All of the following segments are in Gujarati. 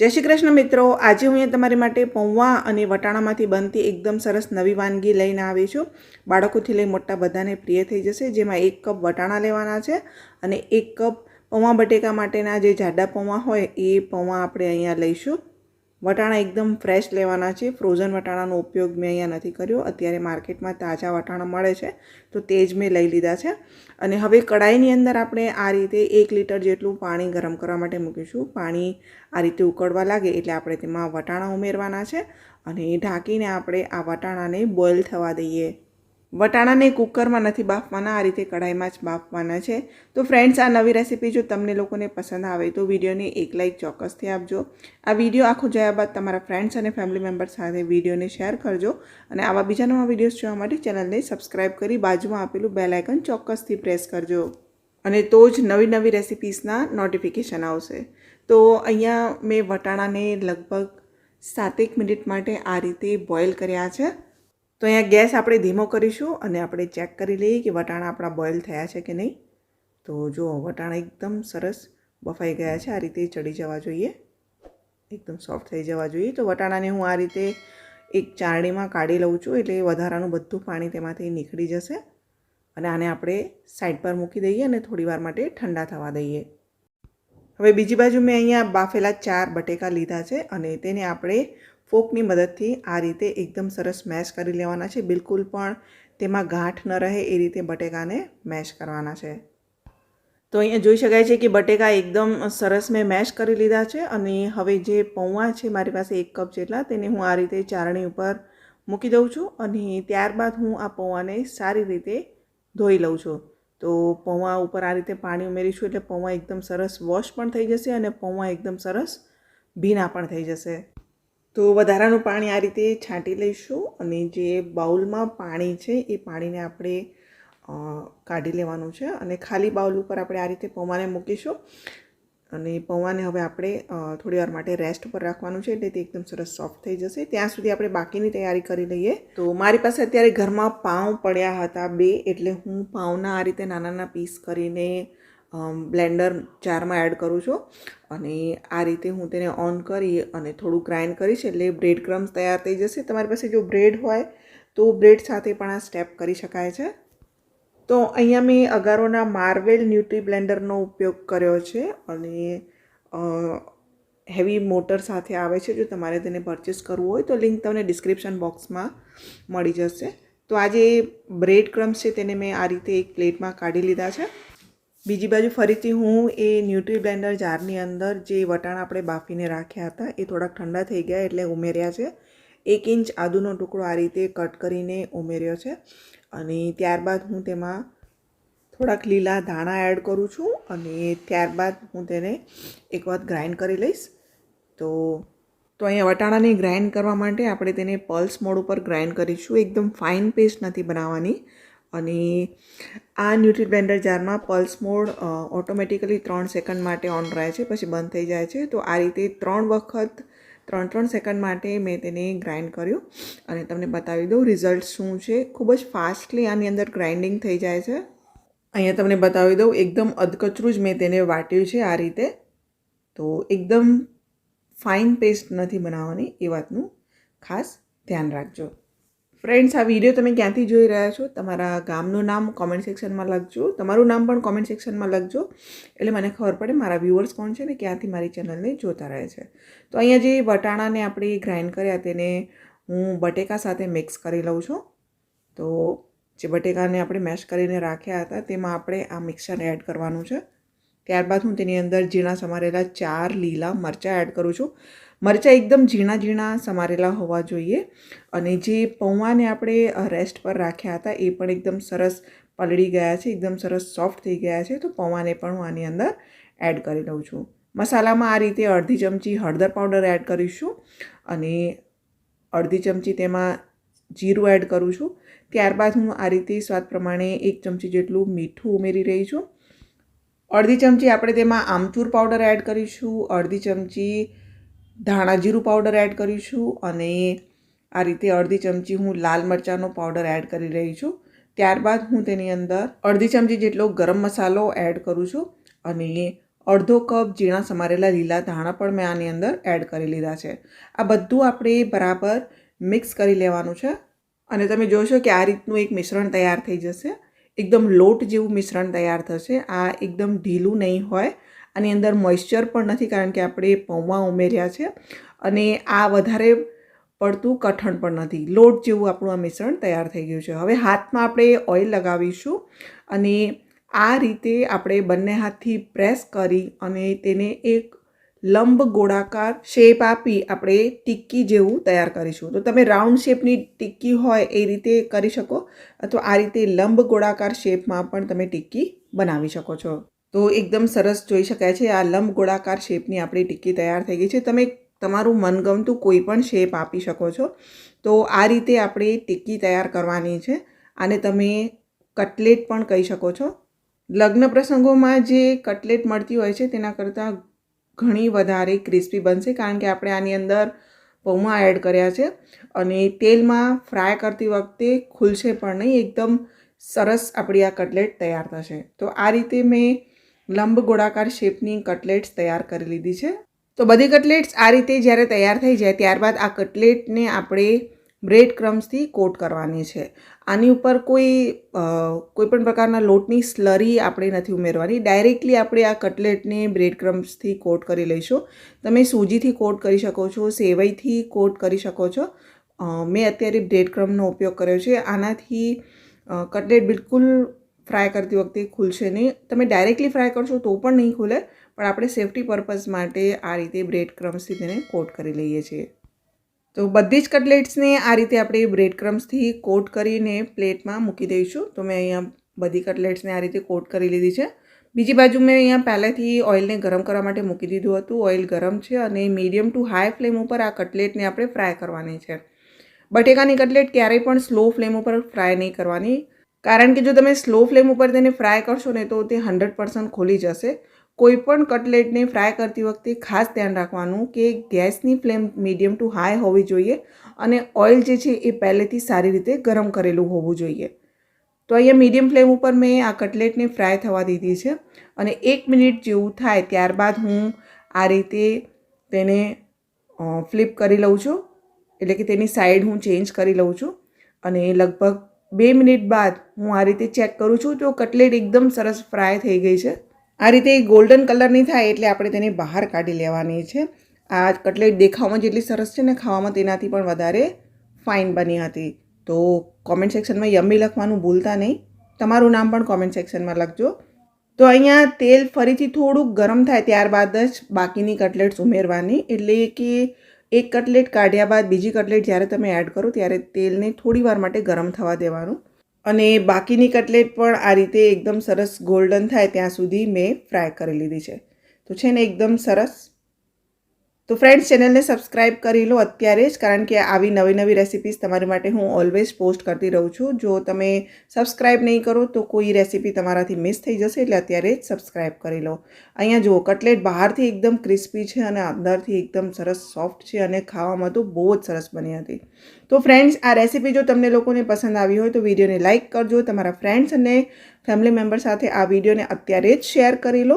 જય શ્રી કૃષ્ણ મિત્રો. આજે હું તમારી માટે પૌવા અને વટાણામાંથી બનતી એકદમ સરસ નવી વાનગી લઈને આવી છું. બાળકોથી લઈ મોટા બધાને પ્રિય થઈ જશે. જેમાં એક કપ વટાણા લેવાના છે અને એક કપ પૌવા બટેકા માટેના જે જાડા પૌવા હોય એ પૌવા આપણે અહીંયા લઈશું. વટાણા એકદમ ફ્રેશ લેવાના છે. ફ્રોઝન વટાણાનો ઉપયોગ મેં અહીંયા નથી કર્યો. અત્યારે માર્કેટમાં તાજા વટાણા મળે છે. તો તે જ મેં લઈ લીધા છે. અને હવે કડાઈની અંદર આપણે આ રીતે એક લીટર જેટલું પાણી ગરમ કરવા માટે મૂકીશું. પાણી આ રીતે ઉકળવા લાગે એટલે આપણે તેમાં વટાણા ઉમેરવાના છે. અને ઢાંકીને આપણે આ વટાણાને બોઇલ થવા દઈએ. વટાણાને કુકરમાં નથી બાફવાના, આ રીતે કઢાઈમાં જ બાફવાના છે. તો ફ્રેન્ડ્સ આ નવી રેસીપી જો તમને લોકોને પસંદ આવે તો વિડીયોને એક લાઇક ચોક્કસથી આપજો. આ વીડિયો આખો જોયા બાદ તમારા ફ્રેન્ડ્સ અને ફેમિલી મેમ્બર સાથે વિડીયોને શેર કરજો અને આવા બીજા નવા વિડીયોઝ જોવા માટે ચેનલને સબસ્ક્રાઈબ કરી બાજુમાં આપેલું બેલ આઇકન ચોક્કસથી પ્રેસ કરજો. અને તો જ નવી નવી રેસિપીસના નોટિફિકેશન આવશે. તો અહીંયા મેં વટાણાને લગભગ સાતેક મિનિટ માટે આ રીતે બોઇલ કર્યા છે. તો અહીંયા ગેસ આપણે ધીમો કરીશું અને આપણે ચેક કરી લઈએ કે વટાણા આપણા બોઇલ થયા છે કે નહીં. તો જુઓ વટાણા એકદમ સરસ બફાઈ ગયા છે, આ રીતે ચડી જવા જોઈએ. એકદમ સોફ્ટ થઈ જવા જોઈએ. તો વટાણાને હું આ રીતે એક ચારણીમાં કાઢી લઉં છું એટલે વધારાનું બધું પાણી તેમાંથી નીકળી જશે. અને આને આપણે સાઈડ પર મૂકી દઈએ અને થોડીવાર માટે ઠંડા થવા દઈએ. હવે બીજી બાજુ મેં અહીંયા બાફેલા ચાર બટેકા લીધા છે અને તેને આપણે ફોકની મદદથી આ રીતે એકદમ સરસ મેશ કરી લેવાના છે. બિલકુલ પણ તેમાં ગાંઠ ન રહે એ રીતે બટેકાને મેશ કરવાના છે. તો અહીંયા જોઈ શકાય છે કે બટેકા એકદમ સરસ મેં મેશ કરી લીધા છે અને હવે જે પૌવા છે મારી પાસે એક કપ જેટલા, તેને હું આ રીતે ચારણી ઉપર મૂકી દઉં છું અને ત્યારબાદ હું આ પૌવાને સારી રીતે ધોઈ લઉં છું. તો પૌવા ઉપર આ રીતે પાણી ઉમેરીશું એટલે પૌવા એકદમ સરસ વોશ પણ થઈ જશે અને પૌવા એકદમ સરસ ભીના પણ થઈ જશે. તો વધારાનું પાણી આ રીતે છાંટી લઈશું અને જે બાઉલમાં પાણી છે એ પાણીને આપણે કાઢી લેવાનું છે અને ખાલી બાઉલ ઉપર આપણે આ રીતે પૌવાને મૂકીશું અને પૌવાને હવે આપણે થોડી વાર માટે રેસ્ટ પર રાખવાનું છે એટલે તે એકદમ સરસ સોફ્ટ થઈ જશે. ત્યાં સુધી આપણે બાકીની તૈયારી કરી લઈએ. તો મારી પાસે અત્યારે ઘરમાં પાઉં પડ્યા હતા બે એટલે હું પાઉંના આ રીતે નાના નાના પીસ કરીને બ્લેન્ડર જારમાં એડ કરું છું અને આ રીતે હું તેને ઓન કરી અને થોડું ગ્રાઇન્ડ કરીશ એટલે બ્રેડ ક્રમ્સ તૈયાર થઈ જશે. તમારી પાસે જો બ્રેડ હોય તો બ્રેડ સાથે પણ આ સ્ટેપ કરી શકાય છે. તો અહીંયા મેં અગારોના માર્વેલ ન્યુટ્રી બ્લેન્ડરનો ઉપયોગ કર્યો છે અને હેવી મોટર સાથે આવે છે. જો તમારે તેને પરચેસ કરવું હોય તો લિંક તમને ડિસ્ક્રિપ્શન બોક્સમાં મળી જશે. તો આ જે બ્રેડ ક્રમ્સ છે તેને મેં આ રીતે એક પ્લેટમાં કાઢી લીધા છે. બીજી બાજુ ફરીથી હું એ ન્યુટ્રી બ્લેન્ડર જારની અંદર જે વટાણા આપણે બાફીને રાખ્યા હતા, એ થોડાક ઠંડા થઈ ગયા એટલે ઉમેર્યા છે. એક ઇંચ આદુનો ટુકડો આ રીતે કટ કરીને ઉમેર્યો છે અને ત્યારબાદ હું તેમાં થોડાક લીલા ધાણા એડ કરું છું અને ત્યારબાદ હું તેને એક વખત ગ્રાઇન્ડ કરી લઈશ. તો તો અહીંયા વટાણાને ગ્રાઇન્ડ કરવા માટે આપણે તેને પલ્સ મોડ ઉપર ગ્રાઇન્ડ કરીશું. એકદમ ફાઇન પેસ્ટ નથી બનાવવાની. અને આ ન્યુટ્રી બ્લેન્ડર જારમાં પલ્સ મોડ ઓટોમેટિકલી ત્રણ સેકન્ડ માટે ઓન રહે છે, પછી બંધ થઈ જાય છે. તો આ રીતે ત્રણ વખત, ત્રણ ત્રણ સેકન્ડ માટે મેં તેને ગ્રાઇન્ડ કર્યું. અને તમને બતાવી દઉં રિઝલ્ટ શું છે. ખૂબ જ ફાસ્ટલી આની અંદર ગ્રાઇન્ડિંગ થઈ જાય છે. અહીંયા તમને બતાવી દઉં, એકદમ અધકચરું જ મેં તેને વાટ્યું છે આ રીતે. તો એકદમ ફાઇન પેસ્ટ નથી બનાવવાની એ વાતનું ખાસ ધ્યાન રાખજો. ફ્રેન્ડ્સ આ વીડિયો તમે ક્યાંથી જોઈ રહ્યા છો? તમારા ગામનું નામ કોમેન્ટ સેક્શનમાં લખજો. તમારું નામ પણ કોમેન્ટ સેક્શનમાં લખજો. એટલે મને ખબર પડે મારા વ્યૂઅર્સ કોણ છે ને ક્યાંથી મારી ચેનલને જોતા રહે છે. તો અહીંયા જે વટાણાને આપણે ગ્રાઇન્ડ કર્યા તેને હું બટેકા સાથે મિક્સ કરી લઉં છું. તો જે બટેકાને આપણે મેશ કરીને રાખ્યા હતા, તેમાં આપણે આ મિક્સર એડ કરવાનું છે. ત્યારબાદ હું તેની અંદર ઝીણા સમારેલા ચાર લીલા મરચાં એડ કરું છું. મરચાં એકદમ ઝીણા ઝીણા સમારેલા હોવા જોઈએ અને જે પૌવાને આપણે રેસ્ટ પર રાખ્યા હતા એ પણ એકદમ સરસ પલળી ગયા છે, એકદમ સરસ સોફ્ટ થઈ ગયા છે, તો પૌવાને પણ હું આની અંદર એડ કરી લઉં છું. મસાલામાં આ રીતે અડધી ચમચી હળદર પાવડર એડ કરીશું અને અડધી ચમચી તેમાં જીરું એડ કરું છું. ત્યારબાદ હું આ રીતે સ્વાદ પ્રમાણે એક ચમચી જેટલું મીઠું ઉમેરી રહી છું. અડધી ચમચી આપણે તેમાં આમચૂર પાવડર એડ કરીશું, અડધી ચમચી ધાણા જીરું પાવડર એડ કરીશું અને આ રીતે અડધી ચમચી હું લાલ મરચાંનો પાવડર એડ કરી રહી છું. ત્યારબાદ હું તેની અંદર અડધી ચમચી જેટલો ગરમ મસાલો એડ કરું છું અને અડધો કપ ઝીણા સમારેલા લીલા ધાણા પણ મેં આની અંદર એડ કરી લીધા છે. આ બધું આપણે બરાબર મિક્સ કરી લેવાનું છે અને તમે જોશો કે આ રીતનું એક મિશ્રણ તૈયાર થઈ જશે. એકદમ લોટ જેવું મિશ્રણ તૈયાર થશે. આ એકદમ ઢીલું નહીં હોય. આની અંદર મોઇશ્ચર પણ નથી કારણ કે આપણે પૌવા ઉમેર્યા છે. અને આ વધારે પડતું કઠણ પણ નથી. લોટ જેવું આપણું આ મિશ્રણ તૈયાર થઈ ગયું છે. હવે હાથમાં આપણે ઓઇલ લગાવીશું અને આ રીતે આપણે બંને હાથથી પ્રેસ કરી અને તેને એક લંબ ગોળાકાર શેપ આપી આપણે ટિક્કી જેવું તૈયાર કરીશું. તો તમે રાઉન્ડ શેપની ટિક્કી હોય એ રીતે કરી શકો અથવા આ રીતે લંબ ગોળાકાર શેપમાં પણ તમે ટિક્કી બનાવી શકો છો. તો એકદમ સરસ જોઈ શકાય છે. આ લંબ ગોળાકાર શેપની આપણી ટિક્કી તૈયાર થઈ ગઈ છે. તમે તમારું મનગમતું કોઈ પણ શેપ આપી શકો છો. તો આ રીતે આપણે ટિક્કી તૈયાર કરવાની છે. આને તમે કટલેટ પણ કહી શકો છો. લગ્ન પ્રસંગોમાં જે કટલેટ મળતી હોય છે, તેના કરતાં ઘણી વધારે ક્રિસ્પી બનશે, કારણ કે આપણે આની અંદર પૌમાં એડ કર્યા છે અને તેલમાં ફ્રાય કરતી વખતે ખુલશે પણ નહીં. એકદમ સરસ આપણી આ કટલેટ તૈયાર થશે. તો આ રીતે મેં લંબ ગોળાકાર શેપની કટલેટ્સ તૈયાર કરી લીધી છે. તો બધી કટલેટ્સ આ રીતે જ્યારે તૈયાર થઈ જાય ત્યારબાદ આ કટલેટને આપણે બ્રેડ ક્રમ્સથી કોટ કરવાની છે. આની ઉપર કોઈ કોઈપણ પ્રકારના લોટની સ્લરી આપણે નથી ઉમેરવાની. ડાયરેક્ટલી આપણે આ કટલેટને બ્રેડ ક્રમ્સથી કોટ કરી લઈશું. તમે સૂજીથી કોટ કરી શકો છો, સેવઈથી કોટ કરી શકો છો. મેં અત્યારે બ્રેડ ક્રમનો ઉપયોગ કર્યો છે. આનાથી કટલેટ બિલકુલ ફ્રાય કરતી વખતે ખુલશે નહીં. તમે ડાયરેક્ટલી ફ્રાય કરશો તો પણ નહીં ખુલે, પણ આપણે સેફટી પર્પઝ માટે આ રીતે બ્રેડ ક્રમ્સથી તેને કોટ કરી લઈએ છીએ. તો બધી જ કટલેટ્સને આ રીતે આપણે બ્રેડ ક્રમ્સથી કોટ કરીને પ્લેટમાં મૂકી દઈશું. તો મેં અહીંયા બધી કટલેટ્સને આ રીતે કોટ કરી લીધી છે. બીજી બાજુ મેં અહીંયા પહેલાંથી ઓઇલને ગરમ કરવા માટે મૂકી દીધું હતું. ઓઇલ ગરમ છે અને મીડિયમ ટુ હાઈ ફ્લેમ ઉપર આ કટલેટને આપણે ફ્રાય કરવાની છે. બટેકાની કટલેટ ક્યારેય પણ સ્લો ફ્લેમ ઉપર ફ્રાય નહીં કરવાની. કારણ કે જો તમે સ્લો ફ્લેમ ઉપર તેને ફ્રાય કરશો ને તો તે હંડ્રેડ પર્સન્ટ ખોલી જશે. કોઈપણ કટલેટને ફ્રાય કરતી વખતે ખાસ ધ્યાન રાખવાનું કે ગેસની ફ્લેમ મીડિયમ ટુ હાઈ હોવી જોઈએ અને ઓઇલ જે છે એ પહેલેથી સારી રીતે ગરમ કરેલું હોવું જોઈએ. તો અહીંયા મીડિયમ ફ્લેમ ઉપર મેં આ કટલેટને ફ્રાય થવા દીધી છે અને એક મિનિટ જેવું થાય ત્યારબાદ હું આ રીતે તેને ફ્લિપ કરી લઉં છું. એટલે કે તેની સાઈડ હું ચેન્જ કરી લઉં છું અને લગભગ બે મિનિટ બાદ હું આ રીતે ચેક કરું છું તો કટલેટ એકદમ સરસ ફ્રાય થઈ ગઈ છે. આ રીતે ગોલ્ડન કલરની થાય એટલે આપણે તેને બહાર કાઢી લેવાની છે. આ કટલેટ દેખાવામાં જેટલી સરસ છે ને ખાવામાં તેનાથી પણ વધારે ફાઇન બની હતી. તો કોમેન્ટ સેક્શનમાં યમ્મી લખવાનું ભૂલતા નહીં. તમારું નામ પણ કોમેન્ટ સેક્શનમાં લખજો. તો અહીંયા તેલ ફરીથી થોડુંક ગરમ થાય ત્યારબાદ જ બાકીની કટલેટ્સ ઉમેરવાની. એટલે કે એક કટલેટ કાઢ્યા બાદ બીજી કટલેટ જ્યારે તમે એડ કરો ત્યારે તેલને થોડી વાર માટે ગરમ થવા દેવાનું. અને બાકીની કટલેટ પણ આ રીતે એકદમ સરસ ગોલ્ડન થાય ત્યાં સુધી મેં ફ્રાય કરી લીધી છે. તો છે ને એકદમ સરસ તો ફ્રેન્ડ્સ ચેનલને સબસ્ક્રાઈબ કરી લો અત્યારે જ, કારણ કે આવી નવી નવી રેસિપીઝ તમારી માટે હું ઓલવેઝ પોસ્ટ કરતી રહું છું. જો તમે સબસ્ક્રાઈબ નહીં કરો તો કોઈ રેસીપી તમારાથી મિસ થઈ જશે, એટલે અત્યારે જ સબસ્ક્રાઈબ કરી લો. અહીંયા જુઓ કટલેટ બહારથી એકદમ ક્રિસ્પી છે અને અંદરથી એકદમ સરસ સોફ્ટ છે અને ખાવામાં તો બહુ જ સરસ બની હતી. તો ફ્રેન્ડ્સ આ રેસીપી જો તમને લોકોને પસંદ આવી હોય તો વિડીયોને લાઇક કરજો, તમારા ફ્રેન્ડ્સ અને ફેમિલી મેમ્બર સાથે આ વિડીયોને અત્યારે જ શેર કરી લો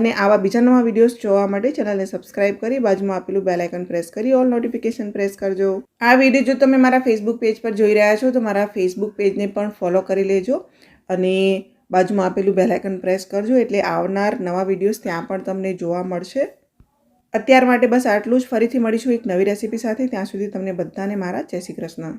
અને આવા બીજા નવા વિડીયોઝ જોવા માટે ચેનલને સબસ્ક્રાઇબ કરી બાજુમાં આપેલું બેલાઇકન પ્રેસ કરી ઓલ નોટિફિકેશન પ્રેસ કરજો. આ વીડિયો જો તમે મારા ફેસબુક પેજ પર જોઈ રહ્યા છો તો મારા ફેસબુક પેજને પણ ફોલો કરી લેજો અને બાજુમાં આપેલું બેલાઇકન પ્રેસ કરજો એટલે આવનાર નવા વિડીયોઝ ત્યાં પણ તમને જોવા મળશે. અત્યાર માટે બસ આટલું જ. ફરીથી મળીશું એક નવી રેસીપી સાથે. ત્યાં સુધી તમને બધાને મારા જય શ્રી કૃષ્ણ.